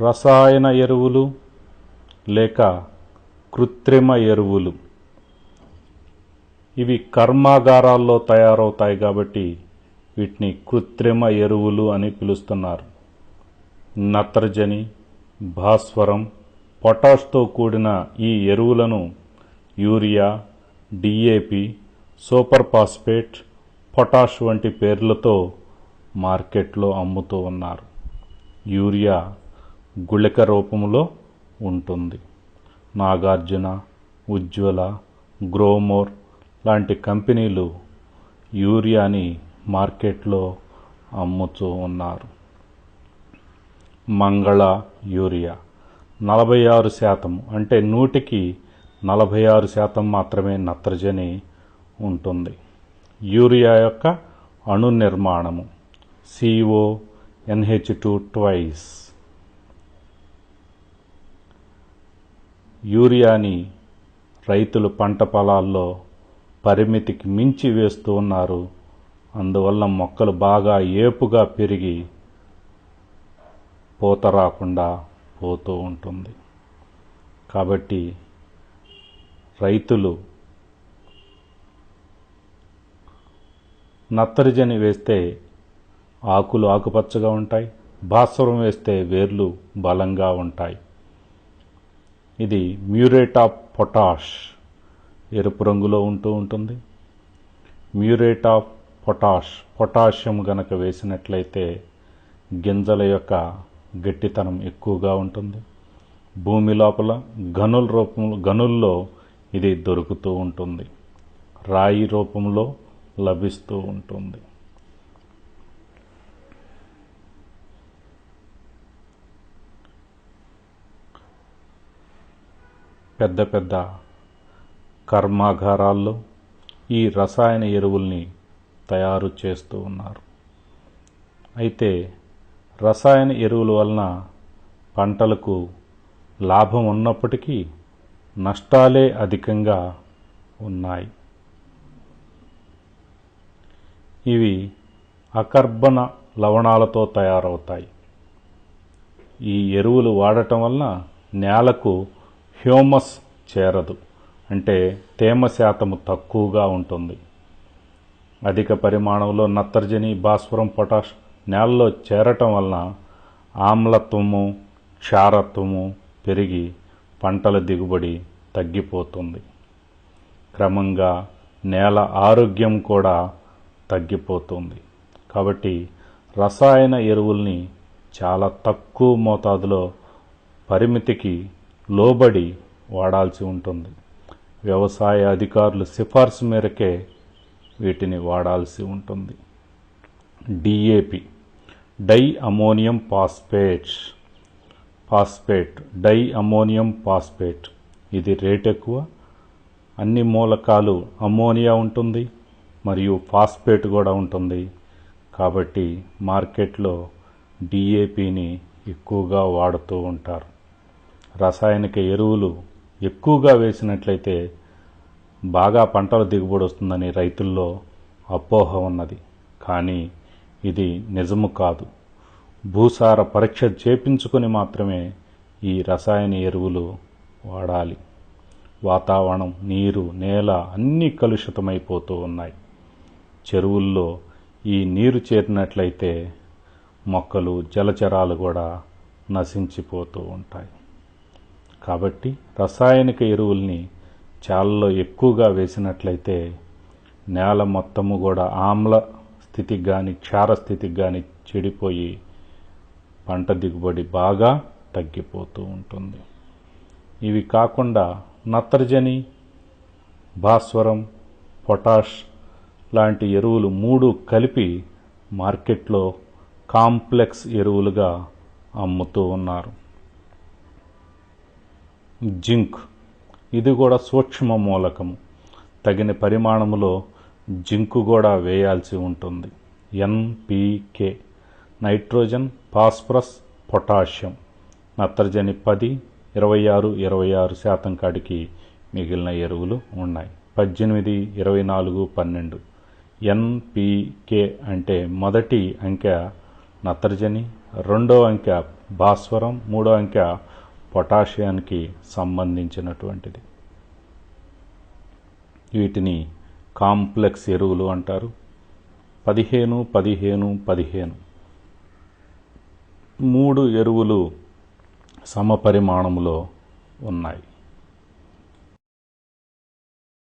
రసాయన ఎరువులు లేక కృత్రిమ ఎరువులు. ఇవి కర్మాగారాల్లో తయారవుతాయి కాబట్టి వీటిని కృత్రిమ ఎరువులు అని పిలుస్తున్నారు. నత్రజని భాస్వరం పొటాష్తో కూడిన ఈ ఎరువులను urea DAP super phosphate potash వంటి పేర్లతో మార్కెట్లో అమ్ముతూ ఉన్నారు. యూరియా గుళిక రూపంలో ఉంటుంది. నాగార్జున ఉజ్వల గ్రోమోర్ లాంటి కంపెనీలు యూరియాని మార్కెట్లో అమ్ముతూ ఉన్నారు. మంగళ యూరియా నలభై ఆరు శాతం అంటే నూటికి నలభై ఆరు శాతం మాత్రమే నత్రజని ఉంటుంది. యూరియా యొక్క అణు నిర్మాణము సిఓ ఎన్హెచ్ టూ ట్వైస్ యూరియాని రైతులు పంట పొలాల్లో పరిమితికి మించి వేస్తూ ఉన్నారు. అందువల్ల మొక్కలు బాగా ఏపుగా పెరిగి పూత రాకుండా పోతూ ఉంటుంది. కాబట్టి రైతులు నత్రజని వేస్తే ఆకులు ఆకుపచ్చగా ఉంటాయి భాస్వరం వేస్తే వేర్లు బలంగా ఉంటాయి. ఇది మ్యూరేట్ ఆఫ్ పొటాష్. ఎరుపు రంగులో ఉంటూ ఉంటుంది. Muriate of potash. పొటాషియం గనక వేసినట్లయితే గింజల యొక్క గట్టితనం ఎక్కువగా ఉంటుంది. భూమి లోపల గనుల రూపం గనుల్లో ఇది దొరుకుతూ ఉంటుంది. రాయి రూపంలో లభిస్తూ ఉంటుంది. పెద్ద పెద్ద కర్మాగారాల్లో ఈ రసాయన ఎరువుల్ని తయారు చేస్తూ ఉన్నారు. అయితే రసాయన ఎరువుల వలన పంటలకు లాభం ఉన్నప్పటికీ నష్టాలే అధికంగా ఉన్నాయి. ఇవి అకర్బన లవణాలతో తయారవుతాయి. ఈ ఎరువులు వాడటం వలన నేలకు హ్యూమస్ చేరదు. అంటే తేమ శాతము తక్కువగా ఉంటుంది. అధిక పరిమాణంలో నత్రజని భాస్వరం పొటాష్ నేలలో చేరటం వలన ఆమ్లత్వము క్షారత్వము పెరిగి పంటల దిగుబడి తగ్గిపోతుంది. క్రమంగా నేల ఆరోగ్యం కూడా తగ్గిపోతుంది. కాబట్టి రసాయన ఎరువుల్ని చాలా తక్కువ మోతాదులో పరిమితికి లోబడి వాడాల్సి ఉంటుంది. వ్యవసాయ అధికారులు సిఫార్సు మేరకే వీటిని వాడాల్సి ఉంటుంది. DAP. Di ammonium phosphate. Phosphate. Di ammonium phosphate. ఇది రేట్ ఎక్కువ. అన్ని మూలకాలు అమోనియా ఉంటుంది మరియు ఫాస్ఫేట్ కూడా ఉంటుంది. కాబట్టి మార్కెట్లో డిఏపిని ఎక్కువగా వాడుతూ ఉంటారు. రసాయనిక ఎరువులు ఎక్కువగా వేసినట్లయితే బాగా పంటల దిగుబడి వస్తుందని రైతుల్లో అపోహ ఉన్నది. కానీ ఇది నిజము కాదు. భూసార పరీక్ష చేపించుకొని మాత్రమే ఈ రసాయన ఎరువులు వాడాలి. వాతావరణం నీరు నేల అన్నీ కలుషితమైపోతూ ఉన్నాయి. చెరువుల్లో ఈ నీరు చేరినట్లయితే మొక్కలు జలచరాలు కూడా నశించిపోతూ ఉంటాయి. కాబట్టి రసాయనిక ఎరువుల్ని చాలలో ఎక్కువగా వేసినట్లయితే నేల మొత్తము కూడా ఆమ్ల స్థితికి కానీ క్షార స్థితికి కానీ చెడిపోయి పంట దిగుబడి బాగా తగ్గిపోతూ ఉంటుంది. ఇవి కాకుండా నత్రజని భాస్వరం పొటాష్ లాంటి ఎరువులు మూడు కలిపి మార్కెట్లో కాంప్లెక్స్ ఎరువులుగా అమ్ముతూ ఉన్నారు. జింక్. ఇది కూడా సూక్ష్మ మూలకము. తగిన పరిమాణములో జింకు కూడా వేయాల్సి ఉంటుంది. NPK nitrogen phosphorus potassium. నత్రజని పది ఇరవై ఆరు ఇరవై ఆరు శాతం కాడికి మిగిలిన ఎరువులు ఉన్నాయి. పద్దెనిమిది ఇరవై నాలుగు పన్నెండు. ఎన్పికే అంటే మొదటి అంకె నత్రజని రెండో అంకె భాస్వరం మూడో అంకె పొటాషియానికి సంబంధించినటువంటిది. వీటిని కాంప్లెక్స్ ఎరువులు అంటారు. పదిహేను పదిహేను పదిహేను. మూడు ఎరువులు సమపరిమాణములో ఉన్నాయి.